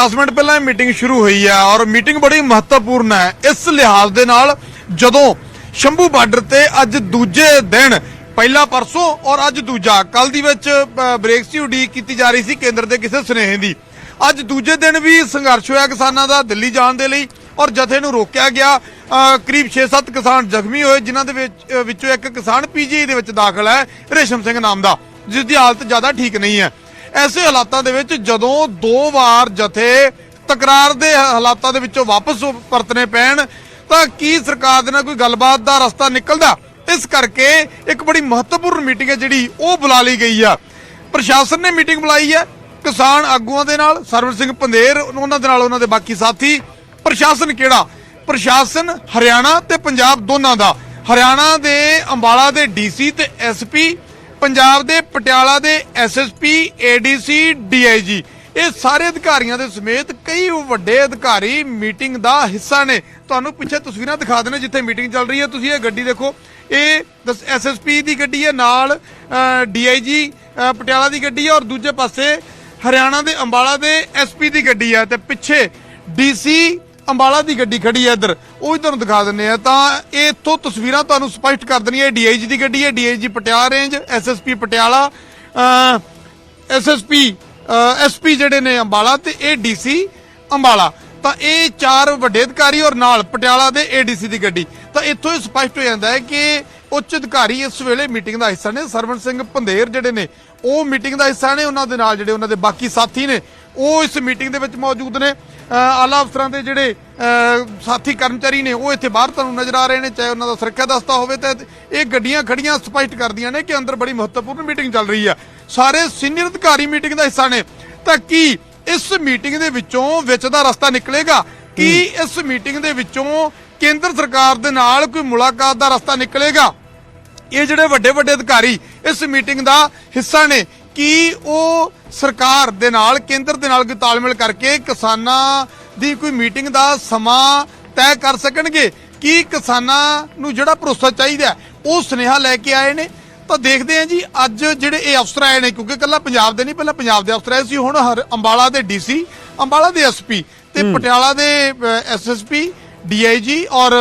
10 minute ਪਹਿਲਾਂ ਇਹ meeting ਸ਼ੁਰੂ ਹੋਈ ਹੈ ਔਰ ਮੀਟਿੰਗ ਬੜੀ ਮਹੱਤਵਪੂਰਨ ਹੈ। ਇਸ ਲਿਹਾਜ਼ ਦੇ ਨਾਲ ਜਦੋਂ ਸ਼ੰਭੂ ਬਾਰਡਰ ਤੇ ਅੱਜ ਦੂਜੇ ਦਿਨ, ਪਹਿਲਾ ਪਰਸੋਂ ਔਰ ਅੱਜ ਦੂਜਾ, ਕੱਲ ਦੀ ਵਿੱਚ ਬ੍ਰੇਕ ਸੀ, ਉਡੀਕ ਕੀਤੀ ਜਾ ਰਹੀ ਸੀ ਕੇਂਦਰ ਦੇ ਕਿਸੇ ਸੁਨੇਹੇ ਦੀ। ਅੱਜ ਦੂਜੇ ਦਿਨ ਵੀ ਸੰਘਰਸ਼ ਹੋਇਆ ਕਿਸਾਨਾਂ ਦਾ ਦਿੱਲੀ ਜਾਣ ਦੇ ਲਈ ਔਰ ਜਥੇ ਨੂੰ ਰੋਕਿਆ ਗਿਆ। ਕਰੀਬ 6-7 ਕਿਸਾਨ ਜ਼ਖਮੀ ਹੋਏ, ਜਿਨ੍ਹਾਂ ਦੇ ਵਿੱਚ ਵਿੱਚੋਂ ਇੱਕ ਕਿਸਾਨ ਪੀਜੀਆਈ ਦੇ ਵਿੱਚ ਦਾਖਲ ਹੈ, ਰੇਸ਼ਮ ਸਿੰਘ ਨਾਮ ਦਾ, ਜਿਸ ਦੀ ਹਾਲਤ ਜ਼ਿਆਦਾ ਠੀਕ ਨਹੀਂ ਹੈ। ਐਸੇ ਹਾਲਾਤਾਂ ਦੇ ਵਿੱਚ ਜਦੋਂ ਦੋ ਵਾਰ ਜਥੇ ਤਕਰਾਰ ਦੇ ਹਾਲਾਤਾਂ ਦੇ ਵਿੱਚੋਂ ਵਾਪਸ ਪਰਤਨੇ ਪੈਣ, ਤਾਂ ਕੀ ਸਰਕਾਰ ਦੇ ਨਾਲ ਕੋਈ ਗੱਲਬਾਤ ਦਾ ਰਸਤਾ ਨਿਕਲਦਾ? ਇਸ ਕਰਕੇ ਇੱਕ ਬੜੀ ਮਹੱਤਵਪੂਰਨ ਮੀਟਿੰਗ ਹੈ ਜਿਹੜੀ ਉਹ ਬੁਲਾ ਲਈ ਗਈ ਆ। ਪ੍ਰਸ਼ਾਸਨ ਨੇ ਮੀਟਿੰਗ ਬੁਲਾਈ ਹੈ ਕਿਸਾਨ ਆਗੂਆਂ ਦੇ ਨਾਲ, ਸਰਵਰ ਸਿੰਘ ਪੰਧੇਰ, ਉਹਨਾਂ ਦੇ ਨਾਲ ਉਹਨਾਂ ਦੇ ਬਾਕੀ ਸਾਥੀ। ਪ੍ਰਸ਼ਾਸਨ ਕਿਹੜਾ? ਪ੍ਰਸ਼ਾਸਨ ਹਰਿਆਣਾ ਤੇ ਪੰਜਾਬ ਦੋਨਾਂ ਦਾ। ਹਰਿਆਣਾ ਦੇ ਅੰਬਾਲਾ ਦੇ ਡੀਸੀ ਤੇ ਐਸਪੀ ਪੰਜਾਬ ਦੇ ਪਟਿਆਲਾ ਦੇ ਐਸਐਸਪੀ ਏਡੀਸੀ ਡੀਆਈਜੀ ਇਹ ਸਾਰੇ ਅਧਿਕਾਰੀਆਂ ਦੇ ਸਮੇਤ ਕਈ ਵੱਡੇ ਅਧਿਕਾਰੀ ਮੀਟਿੰਗ ਦਾ ਹਿੱਸਾ ਨੇ। ਤੁਹਾਨੂੰ ਪਿੱਛੇ ਤਸਵੀਰਾਂ ਦਿਖਾ ਦਿੰਦੇ ਜਿੱਥੇ ਮੀਟਿੰਗ ਚੱਲ ਰਹੀ ਹੈ। ਤੁਸੀਂ ਇਹ ਗੱਡੀ ਦੇਖੋ, ਇਹ ਐਸਐਸਪੀ ਦੀ ਗੱਡੀ ਹੈ, ਨਾਲ ਡੀਆਈਜੀ ਪਟਿਆਲਾ ਦੀ ਗੱਡੀ ਹੈ ਔਰ ਦੂਜੇ ਪਾਸੇ ਹਰਿਆਣਾ ਦੇ ਅੰਬਾਲਾ ਦੇ ਐਸਪੀ ਦੀ ਗੱਡੀ ਹੈ। ਤੇ ਪਿੱਛੇ ਡੀਸੀ ਅੰਬਾਲਾ ਦੀ ਗੱਡੀ ਖੜੀ ਹੈ ਇੱਧਰ, ਉਹ ਵੀ ਤੁਹਾਨੂੰ ਦਿਖਾ ਦਿੰਨੇ ਆ। ਤਾਂ ਇਹ ਇੱਥੋਂ ਤਸਵੀਰਾਂ ਤੁਹਾਨੂੰ ਸਪਸ਼ਟ ਕਰ ਦੇਣੀ ਹੈ ਡੀਆਈਜੀ ਦੀ ਗੱਡੀ ਹੈ, DIG Patiala range SSP Patiala SSP SP ਜਿਹੜੇ ਨੇ ਅੰਬਾਲਾ ਤੇ ਇਹ ਡੀਸੀ ਅੰਬਾਲਾ। ਤਾਂ ਇਹ ਚਾਰ ਵੱਡੇ ਅਧਿਕਾਰੀ ਔਰ ਨਾਲ ਪਟਿਆਲਾ ਦੇ ਏਡੀਸੀ ਦੀ ਗੱਡੀ। ਤਾਂ ਇੱਥੋਂ ਇਹ ਸਪਸ਼ਟ ਹੋ ਜਾਂਦਾ ਹੈ ਕਿ ਉੱਚ ਅਧਿਕਾਰੀ ਇਸ ਵੇਲੇ ਮੀਟਿੰਗ ਦਾ ਹਿੱਸਾ ਨੇ, ਸਰਵਣ ਸਿੰਘ ਪੰਧੇਰ ਜਿਹੜੇ ਨੇ, ਉਹ ਮੀਟਿੰਗ ਦਾ ਹਿੱਸਾ ਨੇ, ਉਹਨਾਂ ਦੇ ਨਾਲ ਜਿਹੜੇ ਉਹਨਾਂ ਦੇ ਬਾਕੀ ਸਾਥੀ ਨੇ, ਉਹ ਇਸ ਮੀਟਿੰਗ ਦੇ ਵਿੱਚ ਮੌਜੂਦ ਨੇ। ਆਲਾ ਅਫਸਰਾਂ ਦੇ ਜਿਹੜੇ ਸਾਥੀ ਕਰਮਚਾਰੀ ਨੇ ਉਹ ਇੱਥੇ ਬਾਹਰ ਤੁਹਾਨੂੰ ਨਜ਼ਰ ਆ ਰਹੇ ਨੇ ਚਾਹੇ ਉਹਨਾਂ ਦਾ ਸੁਰੱਖਿਆ ਦਸਤਾ ਹੋਵੇ ਤੇ ਇਹ ਗੱਡੀਆਂ ਖੜੀਆਂ ਸਪਸ਼ਟ ਕਰਦੀਆਂ ਨੇ ਕਿ ਅੰਦਰ ਬੜੀ ਮਹੱਤਵਪੂਰਨ ਮੀਟਿੰਗ ਚੱਲ ਰਹੀ ਆ। ਸਾਰੇ ਸੀਨੀਅਰ ਅਧਿਕਾਰੀ ਮੀਟਿੰਗ ਦਾ ਹਿੱਸਾ ਨੇ। ਤਾਂ ਕੀ ਇਸ ਮੀਟਿੰਗ ਦੇ ਵਿੱਚੋਂ ਵਿੱਚ ਦਾ ਰਸਤਾ ਨਿਕਲੇਗਾ? ਕੀ ਇਸ ਮੀਟਿੰਗ ਦੇ ਵਿੱਚੋਂ ਕੇਂਦਰ ਸਰਕਾਰ ਦੇ ਨਾਲ ਕੋਈ ਮੁਲਾਕਾਤ ਦਾ ਰਸਤਾ ਨਿਕਲੇਗਾ? ਇਹ ਜਿਹੜੇ ਵੱਡੇ ਵੱਡੇ ਅਧਿਕਾਰੀ ਇਸ ਮੀਟਿੰਗ ਦਾ ਹਿੱਸਾ ਨੇ ਕੀ ਉਹ ਸਰਕਾਰ ਦੇ ਨਾਲ ਕੇਂਦਰ ਦੇ ਨਾਲ ਕੋਈ ਤਾਲਮੇਲ ਕਰਕੇ ਕਿਸਾਨਾਂ ਦੀ ਕੋਈ ਮੀਟਿੰਗ ਦਾ ਸਮਾਂ ਤੈਅ ਕਰ ਸਕਣਗੇ? ਕੀ ਕਿਸਾਨਾਂ ਨੂੰ ਜਿਹੜਾ ਭਰੋਸਾ ਚਾਹੀਦਾ ਉਹ ਸੁਨੇਹਾ ਲੈ ਕੇ ਆਏ ਨੇ? ਤਾਂ ਦੇਖਦੇ ਹਾਂ ਜੀ ਅੱਜ ਜਿਹੜੇ ਇਹ ਅਫਸਰ ਆਏ ਨੇ ਕਿਉਂਕਿ ਕੱਲਾ ਪੰਜਾਬ ਦੇ ਨਹੀਂ ਪਹਿਲਾਂ ਪੰਜਾਬ ਦੇ ਅਫਸਰ ਆਏ ਸੀ ਹੁਣ ਹਰ ਅੰਬਾਲਾ ਦੇ ਡੀਸੀ ਅੰਬਾਲਾ ਦੇ ਐਸਪੀ ਤੇ ਪਟਿਆਲਾ ਦੇ ਐਸਐਸਪੀ ਡੀਆਈਜੀ ਔਰ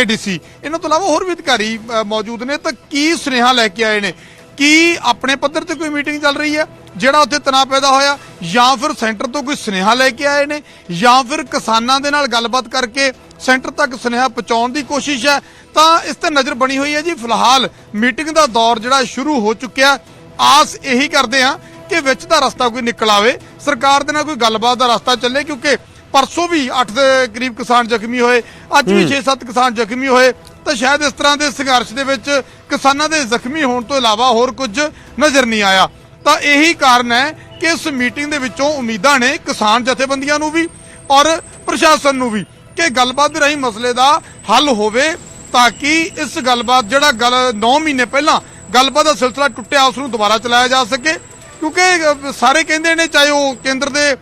ਏਡੀਸੀ ਇਹਨਾਂ ਤੋਂ ਇਲਾਵਾ ਹੋਰ ਵੀ ਅਧਿਕਾਰੀ ਮੌਜੂਦ ਨੇ। ਤਾਂ ਕੀ ਸੁਨੇਹਾ ਲੈ ਕੇ ਆਏ ਨੇ? ਕੀ ਆਪਣੇ ਪੱਧਰ ਤੇ ਕੋਈ ਮੀਟਿੰਗ ਚੱਲ ਰਹੀ ਹੈ? ਜਿਹੜਾ ਉੱਥੇ ਤਣਾਅ ਪੈਦਾ ਹੋਇਆ ਜਾਂ ਫਿਰ ਸੈਂਟਰ ਤੋਂ ਕੋਈ ਸੁਨੇਹਾ ਲੈ ਕੇ ਆਏ ਨੇ ਜਾਂ ਫਿਰ ਕਿਸਾਨਾਂ ਦੇ ਨਾਲ ਗੱਲਬਾਤ ਕਰਕੇ ਸੈਂਟਰ ਤੱਕ ਸੁਨੇਹਾ ਪਹੁੰਚਾਉਣ ਦੀ ਕੋਸ਼ਿਸ਼ ਹੈ? ਤਾਂ ਇਸ ਤੇ ਨਜ਼ਰ ਬਣੀ ਹੋਈ ਹੈ ਜੀ। ਫਿਲਹਾਲ ਮੀਟਿੰਗ ਦਾ ਦੌਰ ਜਿਹੜਾ ਸ਼ੁਰੂ ਹੋ ਚੁੱਕਿਆ ਆਸ ਇਹੀ ਕਰਦੇ ਆ ਕਿ ਵਿੱਚ ਦਾ ਰਸਤਾ ਕੋਈ ਨਿਕਲ ਆਵੇ। ਸਰਕਾਰ ਦੇ ਨਾਲ ਕੋਈ ਗੱਲਬਾਤ ਦਾ ਰਸਤਾ ਚੱਲੇ ਕਿਉਂਕਿ ਪਰਸੋਂ ਵੀ 8 ਦੇ ਕਰੀਬ ਕਿਸਾਨ ਜ਼ਖਮੀ ਹੋਏ ਅੱਜ ਵੀ 6-7 ਕਿਸਾਨ ਜ਼ਖਮੀ ਹੋਏ। ਤਾਂ ਸ਼ਾਇਦ ਇਸ ਤਰ੍ਹਾਂ ਦੇ ਸੰਘਰਸ਼ ਦੇ ਵਿੱਚ ਕਿਸਾਨਾਂ ਦੇ ਜ਼ਖਮੀ ਹੋਣ ਤੋਂ ਇਲਾਵਾ ਹੋਰ ਕੁਝ ਨਜ਼ਰ ਨਹੀਂ ਆਇਆ। ਤਾਂ ਇਹੀ ਕਾਰਨ ਹੈ ਕਿ ਇਸ ਮੀਟਿੰਗ ਦੇ ਵਿੱਚੋਂ ਉਮੀਦਾਂ ਨੇ ਕਿਸਾਨ ਜਥੇਬੰਦੀਆਂ ਨੂੰ ਵੀ ਔਰ ਪ੍ਰਸ਼ਾਸਨ ਨੂੰ ਵੀ ਕਿ ਗੱਲਬਾਤ ਦੇ ਰਾਹੀਂ ਮਸਲੇ ਦਾ ਹੱਲ ਹੋਵੇ ਤਾਂ ਕਿ ਇਸ ਗੱਲਬਾਤ ਜਿਹੜਾ ਗੱਲ 9 ਮਹੀਨੇ ਪਹਿਲਾਂ ਗੱਲਬਾਤ ਦਾ ਸਿਲਸਿਲਾ ਟੁੱਟਿਆ ਉਸ ਨੂੰ ਦੁਬਾਰਾ ਚਲਾਇਆ ਜਾ ਸਕੇ। ਕਿਉਂਕਿ ਸਾਰੇ ਕਹਿੰਦੇ ਨੇ ਚਾਹੇ ਉਹ ਕੇਂਦਰ ਦੇ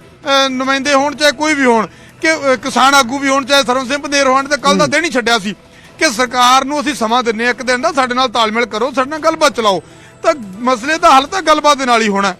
ਨੁਮਾਇੰਦੇ ਹੋਣ ਚਾਹੇ ਕੋਈ ਵੀ ਹੋਣ ਕਿ ਕਿਸਾਨ ਆਗੂ ਵੀ ਹੋਣ ਚਾਹੇ ਸਰਵਨ ਸਿੰਘ ਪੰਧੇਰ ਹੋਣ ਤੇ ਕੱਲ ਦਾ ਦਿਨ ਹੀ ਛੱਡਿਆ ਸੀ। ਕਿ ਸਰਕਾਰ ਨੂੰ ਅਸੀਂ ਸਮਾਂ ਦਿੰਨੇ ਇੱਕ ਦਿਨ ਦਾ ਸਾਡੇ ਨਾਲ ਤਾਲਮੇਲ ਕਰੋ ਸਾਡੇ ਨਾਲ ਗੱਲਬਾਤ ਚਲਾਓ। ਤਾਂ ਮਸਲੇ ਦਾ ਹੱਲ ਤਾਂ ਗੱਲਬਾਤ ਦੇ ਨਾਲ ਹੀ ਹੋਣਾ।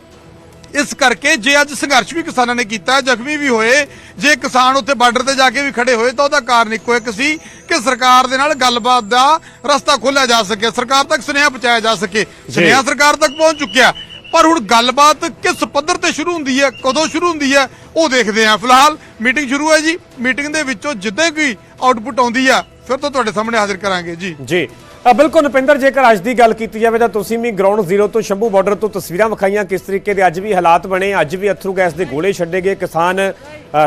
ਇਸ ਕਰਕੇ ਜੇ ਅੱਜ ਸੰਘਰਸ਼ ਵੀ ਕਿਸਾਨਾਂ ਨੇ ਕੀਤਾ ਜ਼ਖਮੀ ਵੀ ਹੋਏ ਜੇ ਕਿਸਾਨ ਉੱਥੇ ਬਾਰਡਰ ਤੇ ਜਾ ਕੇ ਵੀ ਖੜੇ ਹੋਏ ਤਾਂ ਉਹਦਾ ਕਾਰਨ ਇੱਕੋ ਇੱਕ ਸੀ ਕਿ ਸਰਕਾਰ ਦੇ ਨਾਲ ਗੱਲਬਾਤ ਦਾ ਰਸਤਾ ਖੋਲ੍ਹਿਆ ਜਾ ਸਕੇ ਸਰਕਾਰ ਤੱਕ ਸੁਨੇਹਾ ਪਹੁੰਚਾਇਆ ਜਾ ਸਕੇ। ਸੁਨੇਹਾ ਸਰਕਾਰ ਤੱਕ ਪਹੁੰਚ ਚੁੱਕਿਆ। ਪਰ ਹੁਣ ਗੱਲਬਾਤ ਕਿਸ ਪੱਧਰ ਤੇ ਸ਼ੁਰੂ ਹੁੰਦੀ ਹੈ ਕਦੋਂ ਸ਼ੁਰੂ ਹੁੰਦੀ ਹੈ ਉਹ ਦੇਖਦੇ ਹਾਂ। ਫਿਲਹਾਲ ਮੀਟਿੰਗ ਸ਼ੁਰੂ ਹੈ ਜੀ। ਮੀਟਿੰਗ ਦੇ ਵਿੱਚੋਂ ਜਿੱਦਾਂ ਕੋਈ ਆਊਟਪੁੱਟ ਆਉਂਦੀ ਆ ਫਿਰ ਤੋਂ ਤੁਹਾਡੇ ਸਾਹਮਣੇ ਹਾਜ਼ਰ ਕਰਾਂਗੇ, ਜੀ। ਜੀ। ਬਿਲਕੁਲ ਨਪਿੰਦਰ, ਜੇਕਰ ਅੱਜ ਦੀ ਗੱਲ ਕੀਤੀ ਜਾਵੇ ਤਾਂ ਤੁਸੀਂ ਵੀ ਗਰਾਊਂਡ ਜ਼ੀਰੋ ਤੋਂ ਸ਼ੰਭੂ ਬਾਰਡਰ ਤੋਂ ਤਸਵੀਰਾਂ ਵਿਖਾਈਆਂ ਕਿਸ ਤਰੀਕੇ ਦੇ ਅੱਜ ਵੀ ਹਾਲਾਤ ਬਣੇ, ਅੱਜ ਵੀ ਅਥਰੂ ਗੈਸ ਦੇ ਗੋਲੇ ਛੱਡੇ ਗਏ, ਕਿਸਾਨ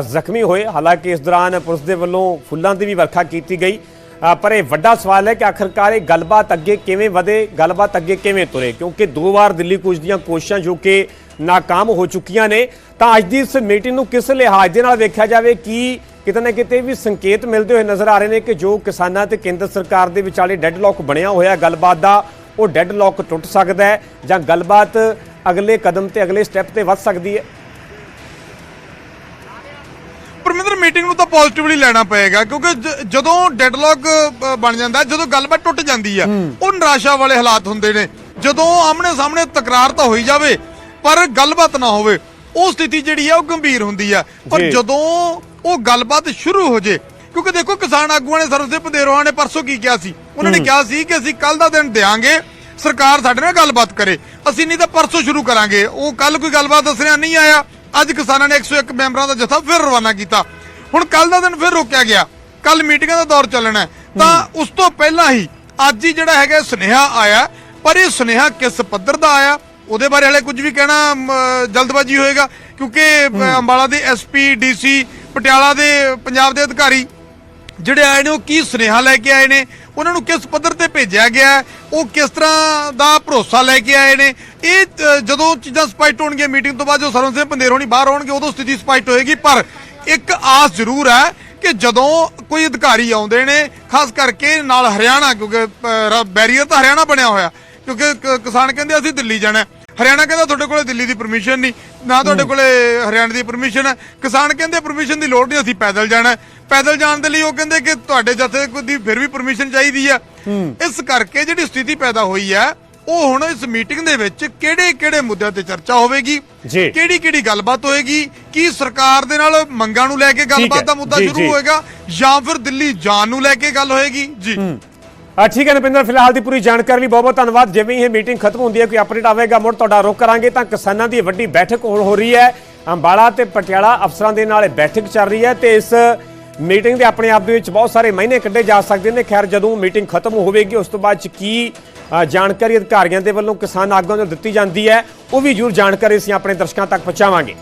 ਜ਼ਖਮੀ ਹੋਏ। ਹਾਲਾਂਕਿ ਇਸ ਦੌਰਾਨ ਪੁਲਿਸ ਦੇ ਵੱਲੋਂ ਫੁੱਲਾਂ ਦੀ ਵੀ ਵਰਖਾ ਕੀਤੀ ਗਈ। ਪਰ ਇਹ ਵੱਡਾ ਸਵਾਲ ਹੈ ਕਿ ਆਖਰਕਾਰ ਇਹ ਗੱਲਬਾਤ ਅੱਗੇ ਕਿਵੇਂ ਵਧੇ, ਗੱਲਬਾਤ ਅੱਗੇ ਕਿਵੇਂ ਤੁਰੇ? ਕਿਉਂਕਿ ਦੋ ਵਾਰ ਦਿੱਲੀ ਕੂਚ ਦੀਆਂ ਕੋਸ਼ਿਸ਼ਾਂ ਜੋ ਕਿ ਨਾਕਾਮ ਹੋ ਚੁੱਕੀਆਂ ਨੇ। ਤਾਂ ਅੱਜ ਦੀ ਇਸ ਮੀਟਿੰਗ ਨੂੰ ਕਿਸ ਲਿਹਾਜ਼ ਦੇ ਨਾਲ ਵੇਖਿਆ ਜਾਵੇ? ਕਿ ਕਿਤੇ ਨਾ ਕਿਤੇ ਵੀ ਸੰਕੇਤ ਮਿਲਦੇ ਹੋਏ ਨਜ਼ਰ ਆ ਰਹੇ ਨੇ ਕਿ ਜੋ ਕਿਸਾਨਾਂ ਤੇ ਕੇਂਦਰ ਸਰਕਾਰ ਦੇ ਵਿਚਾਲੇ ਡੈਡਲੌਕ ਬਣਿਆ ਹੋਇਆ ਗੱਲਬਾਤ ਦਾ ਉਹ ਡੈਡਲੌਕ ਟੁੱਟ ਸਕਦਾ ਹੈ ਜਾਂ ਗੱਲਬਾਤ ਅਗਲੇ ਕਦਮ ਤੇ ਅਗਲੇ ਸਟੈਪ ਤੇ ਵੱਧ ਸਕਦੀ ਹੈ? ਪਰਮਿੰਦਰ ਮੀਟਿੰਗ ਨੂੰ ਤਾਂ ਪੋਜ਼ਿਟਿਵਲੀ ਲੈਣਾ ਪਏਗਾ ਕਿਉਂਕਿ ਜਦੋਂ ਡੈਡਲੌਕ ਬਣ ਜਾਂਦਾ ਹੈ, ਜਦੋਂ ਗੱਲਬਾਤ ਟੁੱਟ ਜਾਂਦੀ ਆ ਉਹ ਨਿਰਾਸ਼ਾ ਵਾਲੇ ਹਾਲਾਤ ਹੁੰਦੇ ਨੇ। ਜਦੋਂ ਆਮਣੇ ਸਾਹਮਣੇ ਤਕਰਾਰ ਤਾਂ ਹੋਈ ਜਾਵੇ ਪਰ ਗੱਲਬਾਤ ਨਾ ਹੋਵੇ ਉਹ ਸਥਿਤੀ ਜਿਹੜੀ ਆ ਉਹ ਗੰਭੀਰ ਹੁੰਦੀ ਆ। ਪਰ। ਜਦੋਂ ਉਹ ਗੱਲਬਾਤ ਸ਼ੁਰੂ ਹੋ ਜੇ ਕਿਉਂਕਿ ਦੇਖੋ ਕਿਸਾਨ ਆਗੂਆਂ ਨੇ ਸਰਵਸੇ ਪੰਦੇਰੋਆਂ ਨੇ ਪਰਸੋਂ ਕੀ ਕਿਹਾ ਸੀ? ਉਹਨਾਂ ਨੇ ਕਿਹਾ ਸੀ ਕਿ ਅਸੀਂ ਕੱਲ ਦਾ ਦਿਨ ਦੇਾਂਗੇ ਸਰਕਾਰ ਸਾਡੇ ਨਾਲ ਗੱਲਬਾਤ ਕਰੇ। ਅਸੀਂ ਨਹੀਂ ਤਾਂ ਪਰਸੋਂ ਸ਼ੁਰੂ ਕਰਾਂਗੇ। ਉਹ ਕੱਲ ਕੋਈ ਗੱਲਬਾਤ ਦੱਸਣਿਆ ਨਹੀਂ ਆਇਆ। ਅੱਜ ਕਿਸਾਨਾਂ ਨੇ 101 ਮੈਂਬਰਾਂ ਦਾ ਜਥਾ ਫਿਰ ਰਵਾਨਾ ਕੀਤਾ। ਹੁਣ ਕੱਲ ਦਾ ਦਿਨ ਫਿਰ ਰੋਕਿਆ ਗਿਆ। ਕੱਲ ਮੀਟਿੰਗਾਂ ਦਾ ਦੌਰ ਚੱਲਣਾ ਹੈ। ਤਾਂ ਉਸ ਤੋਂ ਪਹਿਲਾਂ ਹੀ ਅੱਜ ਹੀ ਜਿਹੜਾ ਹੈਗਾ ਸੁਨੇਹਾ ਆਇਆ। ਪਰ ਇਹ ਸੁਨੇਹਾ ਕਿਸ ਪੱਧਰ ਦਾ ਆਇਆ? ਉਹਦੇ ਬਾਰੇ ਹਲੇ ਕੁਝ ਵੀ ਕਹਿਣਾ ਜਲਦਬਾਜ਼ੀ ਹੋਏਗਾ ਕਿਉਂਕਿ ਅੰਬਾਲਾ ਦੇ ਐਸਪੀ ਡੀਸੀ ਪਟਿਆਲਾ ਦੇ ਪੰਜਾਬ ਦੇ ਅਧਿਕਾਰੀ ਜਿਹੜੇ ਆਏ ਨੇ ਉਹ ਕੀ ਸੁਨੇਹਾ ਲੈ ਕੇ ਆਏ ਨੇ ਉਹਨਾਂ ਨੂੰ ਕਿਸ ਪੱਧਰ ਤੇ ਭੇਜਿਆ ਗਿਆ ਉਹ ਕਿਸ ਤਰ੍ਹਾਂ ਦਾ ਭਰੋਸਾ ਲੈ ਕੇ ਆਏ ਨੇ ਇਹ ਜਦੋਂ ਚੀਜ਼ਾਂ ਸਪਸ਼ਟ ਹੋਣਗੀਆਂ ਮੀਟਿੰਗ ਤੋਂ ਬਾਅਦ ਜੋ ਸਰਵਨ ਸਿੰਘ ਪੰਦੇਰ ਹੋਣੀ ਬਾਹਰ ਆਉਣਗੇ ਉਦੋਂ ਸਥਿਤੀ ਸਪਸ਼ਟ ਹੋਏਗੀ ਪਰ ਇੱਕ ਆਸ ਜ਼ਰੂਰ ਹੈ ਕਿ ਜਦੋਂ ਕੋਈ ਅਧਿਕਾਰੀ ਆਉਂਦੇ ਨੇ ਖਾਸ ਕਰਕੇ ਨਾਲ ਹਰਿਆਣਾ ਕਿਉਂਕਿ ਬੈਰੀਅਰ ਤਾਂ ਹਰਿਆਣਾ ਬਣਿਆ ਹੋਇਆ ਕਿਉਂਕਿ ਕਿਸਾਨ ਕਹਿੰਦੇ ਅਸੀਂ ਦਿੱਲੀ ਜਾਣਾ। ਹਰਿਆਣਾ ਕਹਿੰਦਾ ਤੁਹਾਡੇ ਕੋਲੇ ਦਿੱਲੀ ਦੀ ਪਰਮਿਸ਼ਨ ਨਹੀਂ ਨਾ ਤੁਹਾਡੇ ਕੋਲੇ ਹਰਿਆਣਾ ਦੀ ਪਰਮਿਸ਼ਨ ਹੈ। ਕਿਸਾਨ ਕਹਿੰਦੇ ਪਰਮਿਸ਼ਨ ਦੀ ਲੋੜ ਨਹੀਂ ਅਸੀਂ ਪੈਦਲ ਜਾਣਾ। ਪੈਦਲ ਜਾਣ ਦੇ ਲਈ ਉਹ ਕਹਿੰਦੇ ਕਿ ਤੁਹਾਡੇ ਜਥੇ ਦੀ ਫਿਰ ਵੀ ਪਰਮਿਸ਼ਨ ਚਾਹੀਦੀ ਹੈ। ਇਸ ਕਰਕੇ ਜਿਹੜੀ ਸਥਿਤੀ ਪੈਦਾ ਹੋਈ ਹੈ ਉਹ ਹੁਣ ਇਸ ਮੀਟਿੰਗ ਦੇ ਵਿੱਚ ਕਿਹੜੇ ਕਿਹੜੇ ਮੁੱਦਿਆਂ ਤੇ ਚਰਚਾ ਹੋਵੇਗੀ ਜੀ। ਕਿਹੜੀ ਕਿਹੜੀ ਗੱਲਬਾਤ ਹੋਏਗੀ ਕੀ ਸਰਕਾਰ ਦੇ ਨਾਲ ਮੰਗਾਂ ਨੂੰ ਲੈ ਕੇ ਗੱਲਬਾਤ ਦਾ ਮੁੱਦਾ ਸ਼ੁਰੂ। ਹੋਏਗਾ ਜਾਂ ਫਿਰ ਦਿੱਲੀ ਜਾਣ ਨੂੰ ਲੈ ਕੇ ਗੱਲ ਹੋਏਗੀ? ਜੀ। ਆ ਠੀਕ ਹੈ ਨਪਿੰਦਰ, ਫਿਲਹਾਲ ਦੀ ਪੂਰੀ ਜਾਣਕਾਰੀ ਲਈ ਬਹੁਤ ਬਹੁਤ ਧੰਨਵਾਦ। ਜਿਵੇਂ ਇਹ ਮੀਟਿੰਗ ਖਤਮ ਹੁੰਦੀ ਹੈ, ਕੋਈ ਅਪਡੇਟ ਆਵੇਗਾ, ਮੁੜ ਤੁਹਾਡਾ ਰੁਖ ਕਰਾਂਗੇ, ਤਾਂ ਕਿਸਾਨਾਂ ਦੀ ਵੱਡੀ ਬੈਠਕ ਹੋ ਰਹੀ ਹੈ। ਅੰਬਾਲਾ ਤੇ ਪਟਿਆਲਾ ਅਫਸਰਾਂ ਦੇ ਨਾਲ ਇਹ ਬੈਠਕ ਚੱਲ ਰਹੀ ਹੈ ਤੇ ਇਸ ਮੀਟਿੰਗ ਦੇ ਆਪਣੇ ਆਪ ਦੇ ਵਿੱਚ ਬਹੁਤ ਸਾਰੇ ਮਹੀਨੇ ਕੱਢੇ ਜਾ ਸਕਦੇ ਨੇ। ਖੈਰ, ਜਦੋਂ ਮੀਟਿੰਗ ਖਤਮ ਹੋਵੇਗੀ, ਉਸ ਤੋਂ ਬਾਅਦ ਚ ਕੀ ਜਾਣਕਾਰੀ ਅਧਿਕਾਰੀਆਂ ਦੇ ਵੱਲੋਂ ਕਿਸਾਨ ਆਗੂਆਂ ਨੂੰ ਦਿੱਤੀ ਜਾਂਦੀ ਹੈ, ਉਹ ਵੀ ਜ਼ਰੂਰ ਜਾਣਕਾਰੀ ਅਸੀਂ ਆਪਣੇ ਦਰਸ਼ਕਾਂ ਤੱਕ ਪਹੁੰਚਾਵਾਂਗੇ।